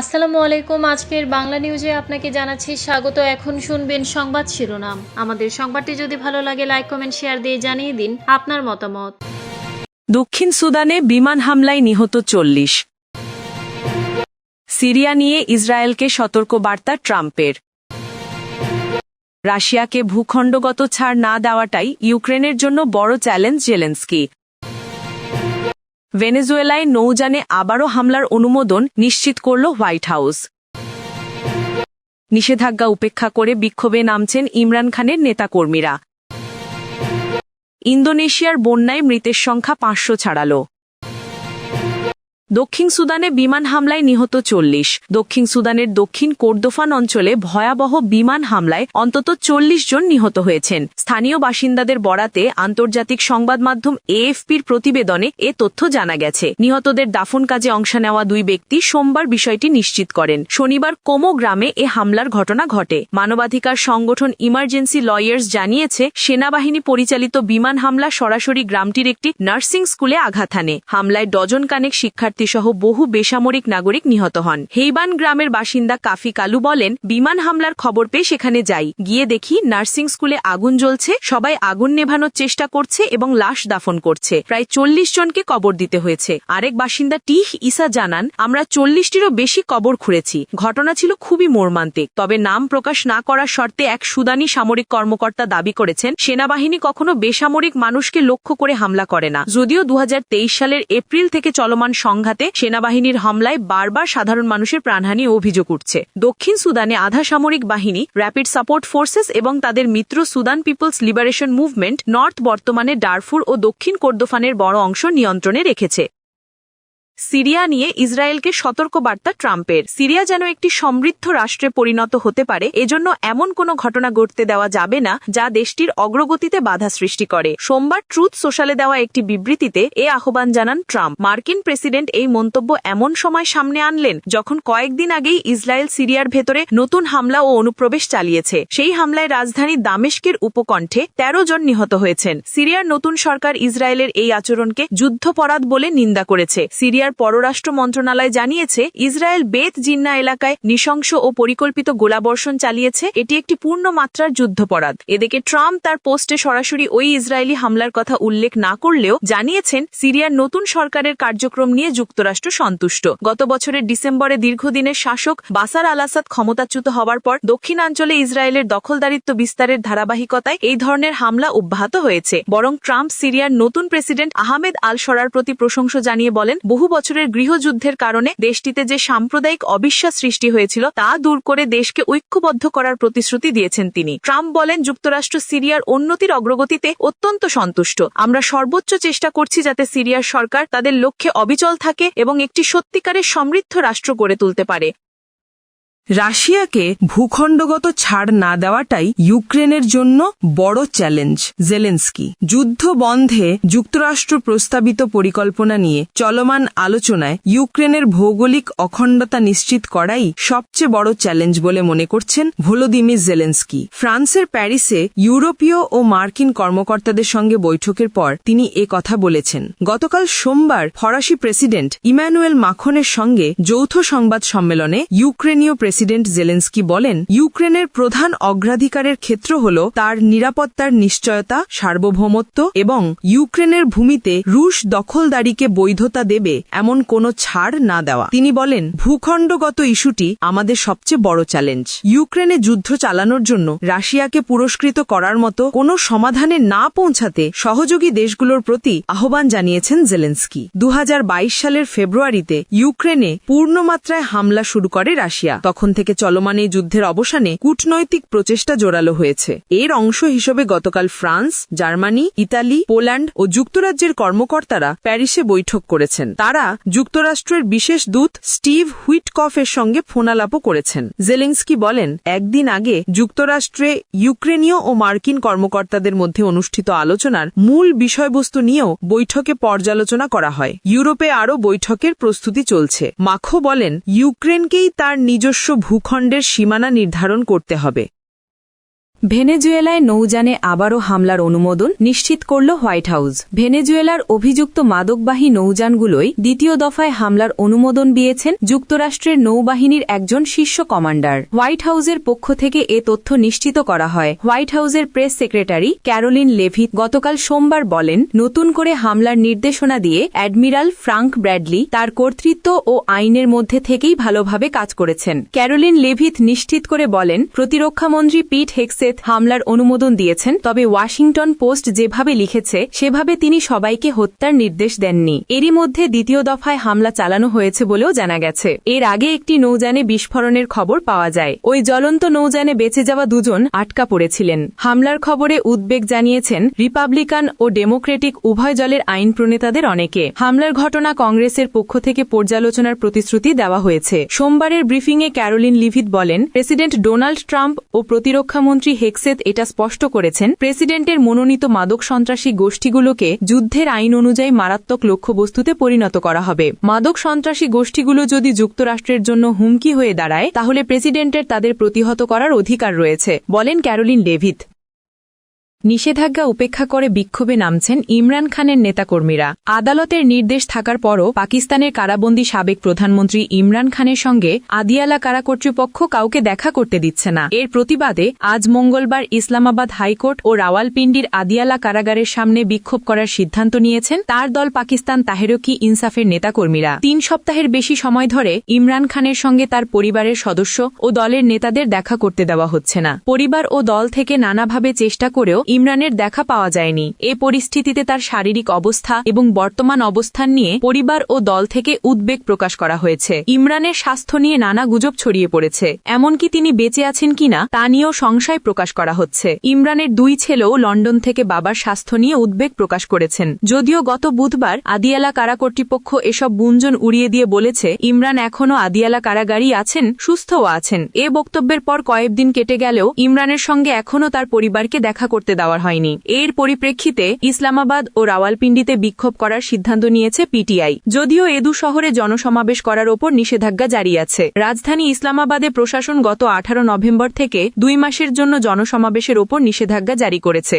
আসসালামু আলাইকুম। আজকের বাংলা নিউজে আপনাকে জানাচ্ছি স্বাগত। এখন শুনবেন সংবাদ শিরোনাম। আমাদের সংবাদটি যদি ভালো লাগে লাইক কমেন্ট শেয়ার দিয়ে জানিয়ে দিন আপনার মতামত। দক্ষিণ সুদানে বিমান হামলায় নিহত চল্লিশ। সিরিয়া নিয়ে ইসরায়েলকে সতর্ক বার্তা ট্রাম্পের। রাশিয়াকে ভূখণ্ডগত ছাড় না দেওয়াটাই ইউক্রেনের জন্য বড় চ্যালেঞ্জ জেলেন্সকি। ভেনেজুয়েলায় নৌযানে আবারও হামলার অনুমোদন নিশ্চিত করল হোয়াইট হাউস। নিষেধাজ্ঞা উপেক্ষা করে বিক্ষোভে নামছেন ইমরান খানের নেতাকর্মীরা। ইন্দোনেশিয়ার বন্যায় মৃতের সংখ্যা পাঁচশো ছাড়ালো। দক্ষিণ সুদানে বিমান হামলায় নিহত চল্লিশ। দক্ষিণ সুদানের দক্ষিণ কোর্দোফান অঞ্চলে ভয়াবহ বিমান হামলায় অন্তত চল্লিশ জন নিহত হয়েছেন। স্থানীয় বাসিন্দাদের বরাতে আন্তর্জাতিক সংবাদ মাধ্যম এএফপির প্রতিবেদনে এ তথ্য জানা গেছে। নিহতদের দাফন কাজে অংশ নেওয়া দুই ব্যক্তি সোমবার বিষয়টি নিশ্চিত করেন। শনিবার কোমো গ্রামে এ হামলার ঘটনা ঘটে। মানবাধিকার সংগঠন ইমার্জেন্সি লয়ার্স জানিয়েছে, সেনাবাহিনী পরিচালিত বিমান হামলা সরাসরি গ্রামটির একটি নার্সিং স্কুলে আঘাত হানে। হামলায় ডজন কানেক শিক্ষার্থী সহ বহু বেসামরিক নাগরিক নিহত হন। হেইবান গ্রামের বাসিন্দা কাফি কালু বলেন, বিমান হামলার খবর পেয়ে সেখানে যাই। গিয়ে দেখি নার্সিং স্কুলে আগুন জ্বলছে, সবাই আগুন নেভানোর চেষ্টা করছে এবং লাশ দাফন করছে। প্রায় চল্লিশ জনকে কবর দিতে হয়েছে। আরেক বাসিন্দা টিহ ইসা জানান, আমরা চল্লিশটিরও বেশি কবর খুঁড়েছি। ঘটনা ছিল খুবই মর্মান্তিক। তবে নাম প্রকাশ না করার শর্তে এক সুদানি সামরিক কর্মকর্তা দাবি করেছেন, সেনাবাহিনী কখনো বেসামরিক মানুষকে লক্ষ্য করে হামলা করে না। যদিও দু হাজার তেইশ সালের এপ্রিল থেকে চলমান সংঘাতে সেনাবাহিনীর হামলায় বারবার সাধারণ মানুষের প্রাণহানি অভিযোগ উঠছে। দক্ষিণ সুদানে আধা সামরিক বাহিনী র্যাপিড সাপোর্ট ফোর্সেস এবং তাদের মিত্র Sudan people's liberation movement north বর্তমানে ডারফুর ও দক্ষিণ কোর্দোফানের বড় অংশ নিয়ন্ত্রণে রেখেছে। সিরিয়া নিয়ে ইসরায়েলকে সতর্ক বার্তা ট্রাম্পের। সিরিয়া যেন একটি সমৃদ্ধ রাষ্ট্রে পরিণত হতে পারে, এজন্য এমন কোনো ঘটনা ঘটতে দেওয়া যাবে না, যা দেশটির অগ্রগতিতে বাধা সৃষ্টি করে। সোমবার ট্রুথ সোশ্যালে দেওয়া একটি বিবৃতিতে এ আহ্বান জানান ট্রাম্প। মার্কিন প্রেসিডেন্ট এই মন্তব্য এমন সময় সামনে আনলেন, যখন কয়েকদিন আগেই ইসরায়েল সিরিয়ার ভেতরে নতুন হামলা ও অনুপ্রবেশ চালিয়েছে। সেই হামলায় রাজধানী দামেস্কের উপকণ্ঠে তেরো জন নিহত হয়েছেন। সিরিয়ার নতুন সরকার ইসরায়েলের এই আচরণকে যুদ্ধপরাধ বলে নিন্দা করেছে। সিরিয়ার পররাষ্ট্র মন্ত্রণালয় জানিয়েছে, ইসরায়েল বেত জিন্না এলাকায় নৃশংস ও পরিকল্পিত গোলাবর্ষণ চালিয়েছে। এটি একটি পূর্ণ মাত্রার যুদ্ধপরাধ। এদিকে ট্রাম্প তার পোস্টে সরাসরি ওই ইসরায়েলি হামলার কথা উল্লেখ না করলেও জানিয়েছেন, সিরিয়ার নতুন সরকারের কার্যক্রম নিয়ে যুক্তরাষ্ট্র সন্তুষ্ট। গত বছরের ডিসেম্বরে দীর্ঘদিনের শাসক বাসার আল আসাদ ক্ষমতাচ্যুত হওয়ার পর দক্ষিণাঞ্চলে ইসরায়েলের দখলদারিত্ব বিস্তারের ধারাবাহিকতায় এই ধরনের হামলা অব্যাহত হয়েছে। বরং ট্রাম্প সিরিয়ার নতুন প্রেসিডেন্ট আহমেদ আল সরার প্রতি প্রশংসা জানিয়ে বলেন, বহু বছরের গৃহযুদ্ধের কারণে দেশটিতে যে সাম্প্রদায়িক অবিশ্বাস সৃষ্টি হয়েছিল তা দূর করে দেশকে ঐক্যবদ্ধ করার প্রতিশ্রুতি দিয়েছেন তিনি। ট্রাম্প বলেন, যুক্তরাষ্ট্র সিরিয়ার উন্নতির অগ্রগতিতে অত্যন্ত সন্তুষ্ট। আমরা সর্বোচ্চ চেষ্টা করছি যাতে সিরিয়ার সরকার তাদের লক্ষ্যে অবিচল থাকে এবং একটি সত্যিকারের সমৃদ্ধ রাষ্ট্র গড়ে তুলতে পারে। রাশিয়াকে ভূখণ্ডগত ছাড় না দেওয়াটাই ইউক্রেনের জন্য বড় চ্যালেঞ্জ। জেলেন্সকি, যুদ্ধ বন্ধে যুক্তরাষ্ট্র প্রস্তাবিত পরিকল্পনা নিয়ে চলমান আলোচনায় ইউক্রেনের ভৌগোলিক অখণ্ডতা নিশ্চিত করাই সবচেয়ে বড় চ্যালেঞ্জ বলে মনে করছেন ভোলোদিমির জেলেন্সকি। ফ্রান্সের প্যারিসে ইউরোপীয় ও মার্কিন কর্মকর্তাদের সঙ্গে বৈঠকের পর তিনি এ কথা বলেছেন। গতকাল সোমবার ফরাসি প্রেসিডেন্ট ইম্যানুয়েল মাখনের সঙ্গে যৌথ সংবাদ সম্মেলনে ইউক্রেনীয় প্রেসিডেন্ট জেলেন্সকি বলেন, ইউক্রেনের প্রধান অগ্রাধিকারের ক্ষেত্র হল তার নিরাপত্তার নিশ্চয়তা, সার্বভৌমত্ব এবং ইউক্রেনের ভূমিতে রুশ দখলদারিকে বৈধতা দেবে এমন কোনো ছাড় না দেওয়া। তিনি বলেন, ভূখণ্ডগত ইস্যুটি আমাদের সবচেয়ে বড় চ্যালেঞ্জ। ইউক্রেনে যুদ্ধ চালানোর জন্য রাশিয়াকে পুরস্কৃত করার মতো কোনো সমাধানে না পৌঁছাতে সহযোগী দেশগুলোর প্রতি আহ্বান জানিয়েছেন জেলেন্সকি। দু হাজার বাইশ সালের ফেব্রুয়ারিতে ইউক্রেনে পূর্ণমাত্রায় হামলা শুরু করে রাশিয়া। তখন থেকে চলমান এই যুদ্ধের অবসানে কূটনৈতিক প্রচেষ্টা জোরালো হয়েছে। এর অংশ হিসেবে গতকাল ফ্রান্স, জার্মানি, ইতালি, পোল্যান্ড ও যুক্তরাজ্যের কর্মকর্তারা প্যারিসে বৈঠক করেছেন। তারা যুক্তরাষ্ট্রের বিশেষ দূত স্টিভ হুইটকফের সঙ্গে ফোনালাপও করেছেন। জেলেন্সকি বলেন, একদিন আগে যুক্তরাষ্ট্রে ইউক্রেনীয় ও মার্কিন কর্মকর্তাদের মধ্যে অনুষ্ঠিত আলোচনার মূল বিষয়বস্তু নিয়েও বৈঠকে পর্যালোচনা করা হয়। ইউরোপে আরও বৈঠকের প্রস্তুতি চলছে। মাখো বলেন, ইউক্রেনকেই তার নিজস্ব ভূখণ্ডের সীমানা নির্ধারণ করতে হবে। ভেনেজুয়েলায় নৌযানে আবারও হামলার অনুমোদন নিশ্চিত করল হোয়াইট হাউস। ভেনেজুয়েলার অভিযুক্ত মাদকবাহী নৌযানগুলোই দ্বিতীয় দফায় হামলার অনুমোদন দিয়েছেন যুক্তরাষ্ট্রের নৌবাহিনীর একজন শীর্ষ কমান্ডার। হোয়াইট হাউসের পক্ষ থেকে এ তথ্য নিশ্চিত করা হয়। হোয়াইট হাউসের প্রেস সেক্রেটারি ক্যারোলিন লেভিথ গতকাল সোমবার বলেন, নতুন করে হামলার নির্দেশনা দিয়ে অ্যাডমিরাল ফ্রাঙ্ক ব্র্যাডলি তার কর্তৃত্ব ও আইনের মধ্যে থেকেই ভালোভাবে কাজ করেছেন। ক্যারোলিন লেভিথ নিশ্চিত করে বলেন, প্রতিরক্ষামন্ত্রী পিট হেক্সেথ হামলার অনুমোদন দিয়েছেন, তবে ওয়াশিংটন পোস্ট যেভাবে লিখেছে, সেভাবে তিনি সবাইকে হত্যার নির্দেশ দেননি। এরই মধ্যে দ্বিতীয় দফায় হামলা চালানো হয়েছে বলেও জানা গেছে। এর আগে একটি নৌযানে বিস্ফোরণের খবর পাওয়া যায়। ওই জ্বলন্ত নৌযানে বেঁচে যাওয়া দুজন আটকা পড়েছিলেন। হামলার খবরে উদ্বেগ জানিয়েছেন, রিপাবলিকান ও ডেমোক্রেটিক উভয় দলের আইন প্রণেতাদের অনেকে। হামলার ঘটনা কংগ্রেসের পক্ষ থেকে পর্যালোচনার প্রতিশ্রুতি দেওয়া হয়েছে। সোমবারের ব্রিফিংয়ে ক্যারোলিন লিভিত বলেন, প্রেসিডেন্ট ডোনাল্ড ট্রাম্প ও প্রতিরক্ষামন্ত্রী হেক্সেত এটা স্পষ্ট করেছেন, প্রেসিডেন্টের মনোনীত মাদক সন্ত্রাসী গোষ্ঠীগুলোকে যুদ্ধের আইন অনুযায়ী মারাত্মক লক্ষ্যবস্তুতে পরিণত করা হবে। মাদক সন্ত্রাসী গোষ্ঠীগুলো যদি যুক্তরাষ্ট্রের জন্য হুমকি হয়ে দাঁড়ায়, তাহলে প্রেসিডেন্টের তাদের প্রতিহত করার অধিকার রয়েছে, বলেন ক্যারোলিন ডেভিথ নিষেধাজ্ঞা উপেক্ষা করে বিক্ষোভে নামছেন ইমরান খানের নেতাকর্মীরা। আদালতের নির্দেশ থাকার পরও পাকিস্তানের কারাবন্দী সাবেক প্রধানমন্ত্রী ইমরান খানের সঙ্গে আদিয়ালা কারা কর্তৃপক্ষ কাউকে দেখা করতে দিচ্ছে না। এর প্রতিবাদে আজ মঙ্গলবার ইসলামাবাদ হাইকোর্ট ও রাওয়ালপিন্ডির আদিয়ালা কারাগারের সামনে বিক্ষোভ করার সিদ্ধান্ত নিয়েছেন তার দল পাকিস্তান তাহেরকি ইনসাফের নেতাকর্মীরা। তিন সপ্তাহের বেশি সময় ধরে ইমরান খানের সঙ্গে তার পরিবারের সদস্য ও দলের নেতাদের দেখা করতে দেওয়া হচ্ছে না। পরিবার ও দল থেকে নানাভাবে চেষ্টা করেও ইমরানের দেখা পাওয়া যায়নি। এ পরিস্থিতিতে তার শারীরিক অবস্থা এবং বর্তমান অবস্থান নিয়ে পরিবার ও দল থেকে উদ্বেগ প্রকাশ করা হয়েছে। ইমরানের স্বাস্থ্য নিয়ে নানা গুজব ছড়িয়ে পড়েছে। এমনকি তিনি বেঁচে আছেন কিনা তা নিয়েও সংশয় প্রকাশ করা হচ্ছে। ইমরানের দুই ছেলেও লন্ডন থেকে বাবার স্বাস্থ্য নিয়ে উদ্বেগ প্রকাশ করেছেন। যদিও গত বুধবার আদিয়ালা কারা কর্তৃপক্ষ এসব গুঞ্জন উড়িয়ে দিয়ে বলেছে, ইমরান এখনও আদিয়ালা কারাগারই আছেন, সুস্থও আছেন। এ বক্তব্যের পর কয়েকদিন কেটে গেলেও ইমরানের সঙ্গে এখনও তার পরিবারকে দেখা করতে দেওয়ার হয়নি। এর পরিপ্রেক্ষিতে ইসলামাবাদ ও রাওয়ালপিন্ডিতে বিক্ষোভ করার সিদ্ধান্ত নিয়েছে পিটিআই। যদিও এদু শহরে জনসমাবেশ করার ওপর নিষেধাজ্ঞা জারি আছে। রাজধানী ইসলামাবাদে প্রশাসন গত আঠারো নভেম্বর থেকে দুই মাসের জন্য জনসমাবেশের ওপর নিষেধাজ্ঞা জারি করেছে।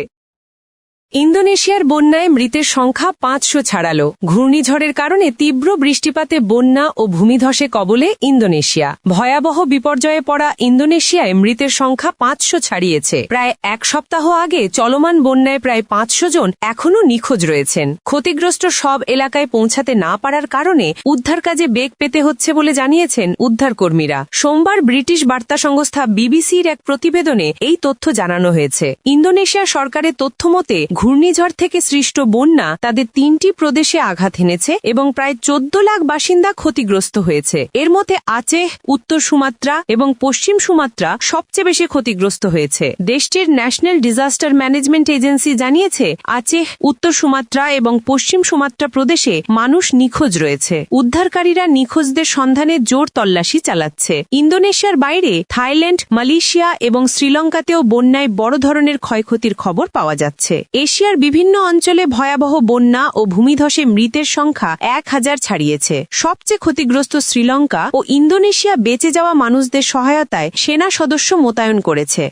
ইন্দোনেশিয়ার বন্যায় মৃতের সংখ্যা পাঁচশো ছাড়ালো। ঘূর্ণিঝড়ের কারণে তীব্র বৃষ্টিপাতে বন্যা ও ভূমিধসে কবলে ইন্দোনেশিয়া। ভয়াবহ বিপর্যয়ে পড়া ইন্দোনেশিয়ায় মৃতের সংখ্যা পাঁচশো ছাড়িয়েছে। প্রায় এক সপ্তাহ আগে চলমান বন্যায় প্রায় পাঁচশো জন এখনও নিখোঁজ রয়েছেন। ক্ষতিগ্রস্ত সব এলাকায় পৌঁছাতে না পারার কারণে উদ্ধার কাজে বেগ পেতে হচ্ছে বলে জানিয়েছেন উদ্ধারকর্মীরা। সোমবার ব্রিটিশ বার্তা সংস্থা বিবিসির এক প্রতিবেদনে এই তথ্য জানানো হয়েছে। ইন্দোনেশিয়া সরকারের তথ্য মতে ঘূর্ণিঝড় থেকে সৃষ্ট বন্যা তাদের তিনটি প্রদেশে আঘাত এনেছে এবং প্রায় চোদ্দ লাখ বাসিন্দা ক্ষতিগ্রস্ত হয়েছে। এর মধ্যে আচেহ, উত্তর সুমাত্রা এবং পশ্চিম সুমাত্রা সবচেয়ে বেশি ক্ষতিগ্রস্ত হয়েছে। দেশটির ন্যাশনাল ডিজাস্টার ম্যানেজমেন্ট এজেন্সি জানিয়েছে, আচেহ, উত্তর সুমাত্রা এবং পশ্চিম সুমাত্রা প্রদেশে মানুষ নিখোঁজ রয়েছে। উদ্ধারকারীরা নিখোঁজদের সন্ধানে জোর তল্লাশি চালাচ্ছে। ইন্দোনেশিয়ার বাইরে থাইল্যান্ড, মালয়েশিয়া এবং শ্রীলঙ্কাতেও বন্যায় বড় ধরনের ক্ষয়ক্ষতির খবর পাওয়া যাচ্ছে। এশিয়ার বিভিন্ন অঞ্চলে ভয়াবহ বন্যা ও ভূমিধসে মৃতের সংখ্যা এক হাজার ছাড়িয়েছে। সবচেয়ে ক্ষতিগ্রস্ত শ্রীলঙ্কা ও ইন্দোনেশিয়া বেঁচে যাওয়া মানুষদের সহায়তায় সেনা সদস্য মোতায়েন করেছে।